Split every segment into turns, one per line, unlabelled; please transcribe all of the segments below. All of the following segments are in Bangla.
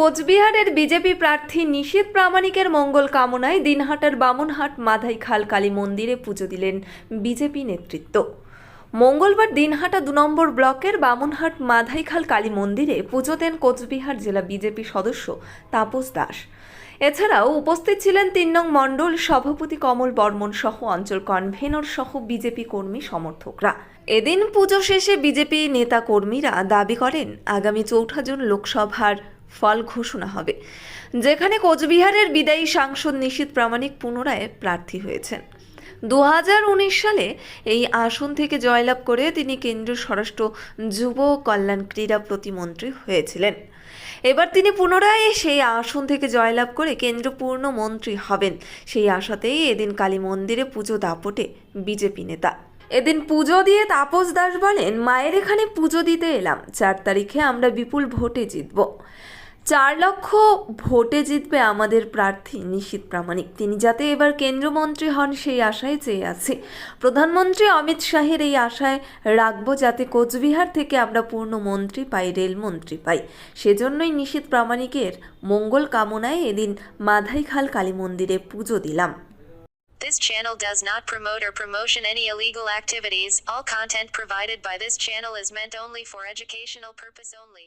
কোচবিহারের বিজেপি প্রার্থী নিশীত প্রামাণিকের মঙ্গল কামনায় দিনহাটার বামুনহাট মাধাই খাল কালী মন্দিরে পুজো দিলেন বিজেপি নেতৃত্ব। মঙ্গলবার দিনহাটা দু নম্বর ব্লকের বামুনহাট মাধাইখাল কালী মন্দিরে পুজো দেন কোচবিহার জেলা বিজেপি সদস্য তাপস দাস। এছাড়াও উপস্থিত ছিলেন তিন নং মণ্ডল সভাপতি কমল বর্মন সহ অঞ্চল কনভেনর সহ বিজেপি কর্মী সমর্থকরা। এদিন পুজো শেষে বিজেপি নেতা কর্মীরা দাবি করেন, আগামী চৌঠা জুন লোকসভার ফল ঘোষণা হবে। যেখানে কোচবিহারের বিদায়ী সাংসদ নিশীত প্রামাণিক পুনরায় প্রার্থী হয়েছেন। দু হাজার উনিশ সালে এই আসন থেকে জয়লাভ করে তিনি কেন্দ্রীয় স্বরাষ্ট্র, যুব কল্যাণ ক্রীড়া প্রতিমন্ত্রী হয়েছিলেন। এবার তিনি পুনরায় সেই আসন থেকে জয়লাভ করে কেন্দ্র পূর্ণ মন্ত্রী হবেন। সেই আশাতেই এদিন কালী মন্দিরে পুজো দাপটে বিজেপি নেতা। এদিন পুজো দিয়ে তাপস দাস বলেন, মায়ের এখানে পুজো দিতে এলাম। চার তারিখে আমরা বিপুল ভোটে জিতব। চার লক্ষ ভোটে জিতবে আমাদের প্রার্থী নিশীত প্রামাণিক তিনি যাতে এবার কেন্দ্রমন্ত্রী হন সেই আশায় চেয়ে আছে প্রধানমন্ত্রী অমিত শাহের এই আশায় রাখব যাতে কোচবিহার থেকে আমরা পূর্ণ মন্ত্রী পাই রেলমন্ত্রী পাই সেজন্যই নিশীত প্রামাণিকের মঙ্গল কামনায় এদিন মাধাইখাল কালী মন্দিরে পুজো দিলাম
This channel does not promote or promotion any illegal activities. All content provided by this channel is meant only for educational purpose only.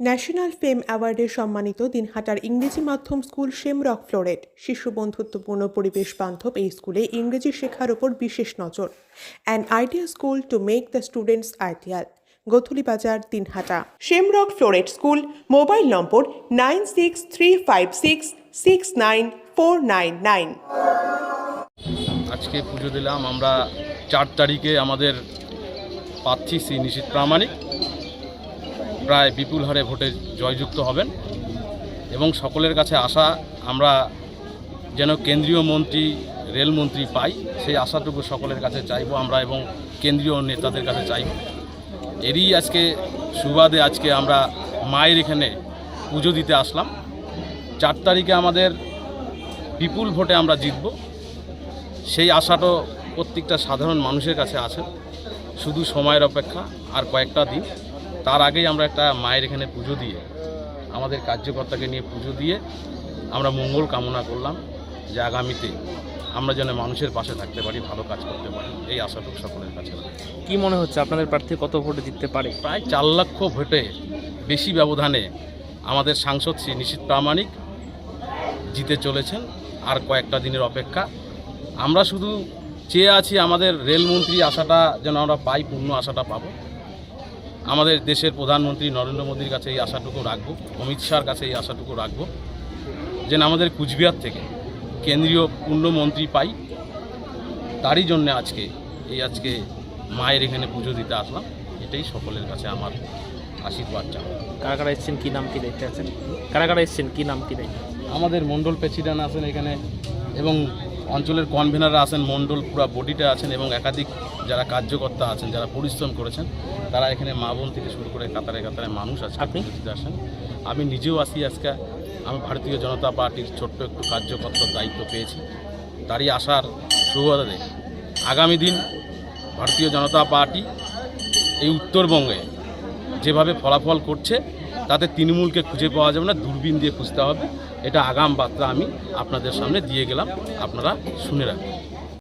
National fame অ্যাওয়ার্ডে সম্মানিত দিনহাটার ইংরেজি মাধ্যম স্কুল শেমরক ফ্লোরেট, শিশু বন্ধুত্বপূর্ণ পরিবেশ বান্ধব এই স্কুলে ইংরেজি শেখার ওপর বিশেষ নজর। An idea school to make the students ideal Godhuli Bazar, Dinhata. Shamrock Floret school, mobile number nine six three five six six nine four nine nine.
আজকে পুজো দিলাম, আমরা চার তারিখে আমাদের পাচ্ছি শ্রী নিশীত প্রামাণিক। প্রায় বিপুল হারে ভোটে জয়যুক্ত হবেন এবং সকলের কাছে আশা আমরা যেন কেন্দ্রীয় মন্ত্রী রেলমন্ত্রী পাই, সেই আশাটুকু সকলের কাছে চাইব আমরা এবং কেন্দ্রীয় নেতাদের কাছে চাইব। এরই আজকে সুবাদে আজকে আমরা মায়ের এখানে পুজো দিতে আসলাম। চার তারিখে আমাদের বিপুল ভোটে আমরা জিতব। সেই আশাটা প্রত্যেকটা সাধারণ মানুষের কাছে আছে। শুধু সময়ের অপেক্ষা, আর কয়েকটা দিন। তার আগেই আমরা একটা মায়ের এখানে পুজো দিয়ে আমাদের কার্যকর্তাকে নিয়ে পুজো দিয়ে আমরা মঙ্গল কামনা করলাম যে আগামীতে আমরা যেন মানুষের পাশে থাকতে পারি ভালো কাজ করতে পারি। এই আশাটুকু সকলের কাছে।
কি মনে হচ্ছে আপনাদের প্রার্থী কত ভোটে জিততে পারে?
প্রায় চার লক্ষ ভোটে বেশি ব্যবধানে আমাদের সাংসদ শ্রী নিশীত প্রামাণিক জিতে চলেছেন আর কয়েকটা দিনের অপেক্ষা। আমরা শুধু চেয়ে আছি আমাদের রেলমন্ত্রী আশাটা যেন আমরা পাই পূর্ণ আশাটা পাবো। আমাদের দেশের প্রধানমন্ত্রী নরেন্দ্র মোদীর কাছে এই আশাটুকু রাখব অমিত শাহর কাছে এই আশাটুকু রাখব যেন আমাদের কুচবিহার থেকে কেন্দ্রীয় পূর্ণমন্ত্রী পাই তারই জন্য আজকে এই আজকে মায়ের এখানে পুজো দিতে আসলাম। এটাই সকলের কাছে আমার আশীর্বাদ চাও
কারা কারা এসছেন কি নাম কি দায়িত্বে আছেন? কারা কারা এসছেন কি নাম কি দায়িত্ব?
আমাদের মণ্ডল প্রেসিডেন্ট আছেন এখানে এবং অঞ্চলের কনভেনাররা আছেন মণ্ডল পুরা বডিটা আছেন এবং একাধিক যারা কার্যকর্তা আছেন যারা পরিশ্রম করেছেন তারা এখানে মা বোন থেকে শুরু করে কাতারে কাতারে মানুষ আছে
আপনি?
আসেন আমি নিজেও আসি আজকে। আমি ভারতীয় জনতা পার্টির ছোট্ট একটু কার্যকর্তার দায়িত্ব পেয়েছি। তারই আসার সুবাদে আগামী দিন ভারতীয় জনতা পার্টি এই উত্তরবঙ্গে যেভাবে ফলাফল করছে তাতে তৃণমূলকে খুঁজে পাওয়া যাবে না, দূরবীন দিয়ে খুঁজতে হবে। এটা আগাম বার্তা আমি আপনাদের সামনে দিয়ে গেলাম, আপনারা শুনে রাখবেন।